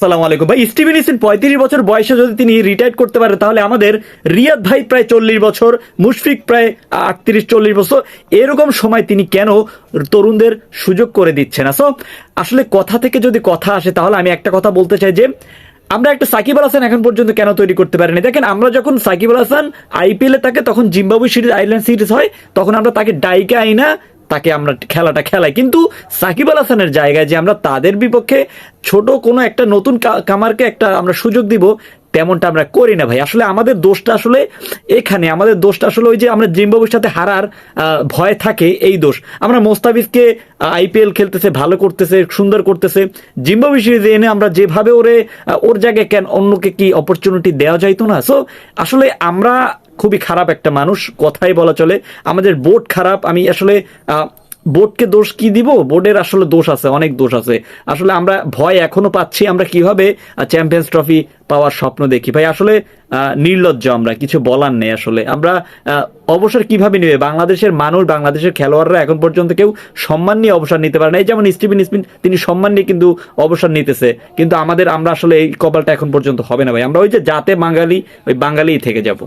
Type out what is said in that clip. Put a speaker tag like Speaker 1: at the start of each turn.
Speaker 1: সালাম আলাইকুম। ভাই, স্টিভেন ইসিন পঁয়ত্রিশ বছর বয়সে যদি তিনি রিটায়ার করতে পারে, তাহলে আমাদের রিয়াদ ভাই প্রায় চল্লিশ বছর, মুশফিক প্রায় আটত্রিশ, চল্লিশ বছর, এরকম সময় তিনি কেন তরুণদের সুযোগ করে দিচ্ছে না সো আসলে কথা থেকে যদি কথা আসে, তাহলে আমি একটা কথা বলতে চাই যে, আমরা একটা সাকিব আল হাসান এখন পর্যন্ত কেন তৈরি করতে পারিনি? দেখেন, আমরা যখন সাকিব আল হাসান আইপিএল থাকে, তখন জিম্বাবু সিরিজ, আইল্যান্ড সিরিজ হয়, তখন আমরা তাকে ডাইকে আইনা তাকে আমরা খেলাটা খেলাই। কিন্তু সাকিব আল হাসানের জায়গায় যে আমরা তাদের বিপক্ষে ছোট কোনো একটা নতুন কামারকে একটা আমরা সুযোগ দিব, তেমনটা আমরা করি না ভাই। আসলে আমাদের দোষটা আসলে এখানে, আমাদের দোষটা আসলে ওই যে আমরা জিম্বাবুর সাথে হারার ভয় থাকে, এই দোষ। আমরা মোস্তাফিজকে আইপিএল খেলতেছে, ভালো করতেছে, সুন্দর করতেছে। জিম্বাবু সিরিজে এনে আমরা যেভাবে ওরে ওর জায়গায় কেন অন্যকে কি অপরচুনিটি দেওয়া যাইতো না? সো আসলে আমরা খুবই খারাপ একটা মানুষ, কথাই বলা চলে। আমাদের বোর্ড খারাপ, আমি আসলে বোর্ডকে দোষ কি দিব? বোর্ডের আসলে দোষ আছে, অনেক দোষ আছে। আসলে আমরা ভয় এখনও পাচ্ছি, আমরা কীভাবে চ্যাম্পিয়ন্স ট্রফি পাওয়ার স্বপ্ন দেখি? ভাই, আসলে নির্লজ্জ আমরা, কিছু বলার নেই আসলে। আমরা অবসর কীভাবে নেবে? বাংলাদেশের মানুষ, বাংলাদেশের খেলোয়াড়রা এখন পর্যন্ত কেউ সম্মান নিয়ে অবসর নিতে পারে না। এই যেমন স্টিভেন স্পিন তিনি সম্মান নিয়ে কিন্তু অবসর নিতেছে। কিন্তু আমাদের, আমরা আসলে এই কপালটা এখন পর্যন্ত হবে না, ভাই। আমরা ওই যে জাতে বাঙালি, ওই বাঙালিই থেকে যাব।